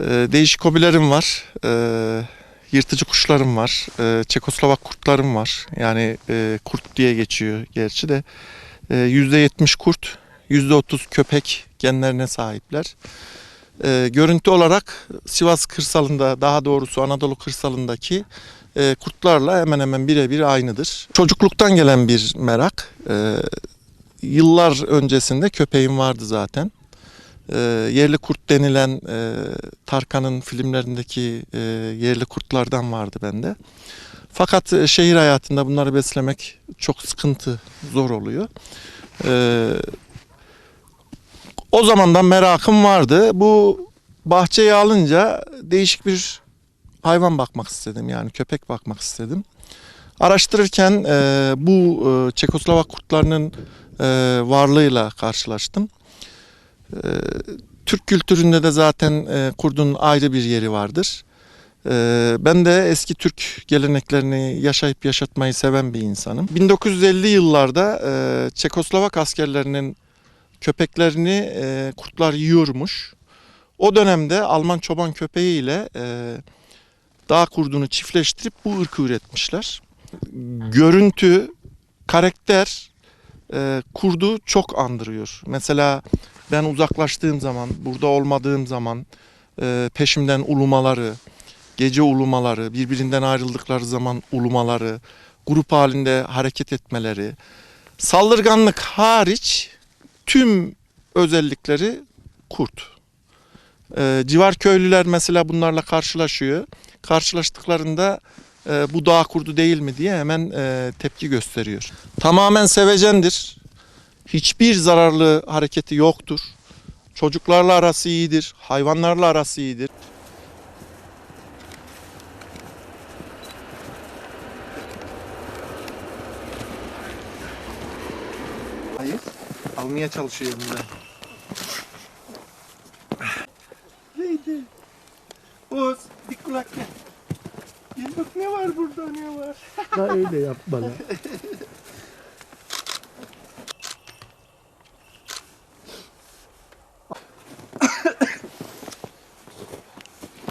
Ee, değişik hobilerim var. Ee, yırtıcı kuşlarım var. Ee, Çekoslovak kurtlarım var. Yani e, kurt diye geçiyor gerçi de. Ee, %70 kurt, %30 köpek genlerine sahipler. Görüntü olarak Sivas kırsalında, daha doğrusu Anadolu kırsalındaki e, kurtlarla hemen hemen birebir aynıdır. Çocukluktan gelen bir merak. Yıllar öncesinde köpeğim vardı zaten. Ee, yerli kurt denilen e, Tarkan'ın filmlerindeki e, yerli kurtlardan vardı bende. Fakat e, şehir hayatında bunları beslemek çok sıkıntı, zor oluyor. Ee, o zamandan merakım vardı. Bu bahçeyi alınca değişik bir hayvan bakmak istedim. Yani köpek bakmak istedim. Araştırırken e, bu e, Çekoslovak kurtlarının e, varlığıyla karşılaştım. Türk kültüründe de zaten e, kurdun ayrı bir yeri vardır. E, ben de eski Türk geleneklerini yaşayıp yaşatmayı seven bir insanım. 1950 yıllarda e, Çekoslovak askerlerinin köpeklerini e, kurtlar yiyormuş. O dönemde Alman çoban köpeğiyle e, dağ kurdunu çiftleştirip bu ırkı üretmişler. Görüntü, karakter kurdu çok andırıyor. Mesela ben uzaklaştığım zaman, burada olmadığım zaman e, peşimden ulumaları, gece ulumaları, birbirinden ayrıldıkları zaman ulumaları, grup halinde hareket etmeleri, saldırganlık hariç tüm özellikleri kurt. E, civar köylüler mesela bunlarla karşılaşıyor. Karşılaştıklarında e, bu dağ kurdu değil mi diye hemen e, tepki gösteriyor. Tamamen sevecendir. Hiçbir zararlı hareketi yoktur. Çocuklarla arası iyidir, hayvanlarla arası iyidir. Hayır, almaya çalışıyor bundan. Neydi? Oğuz, bir kulak gel. Gel bak ne var burada ne var. Da öyle yapma lan.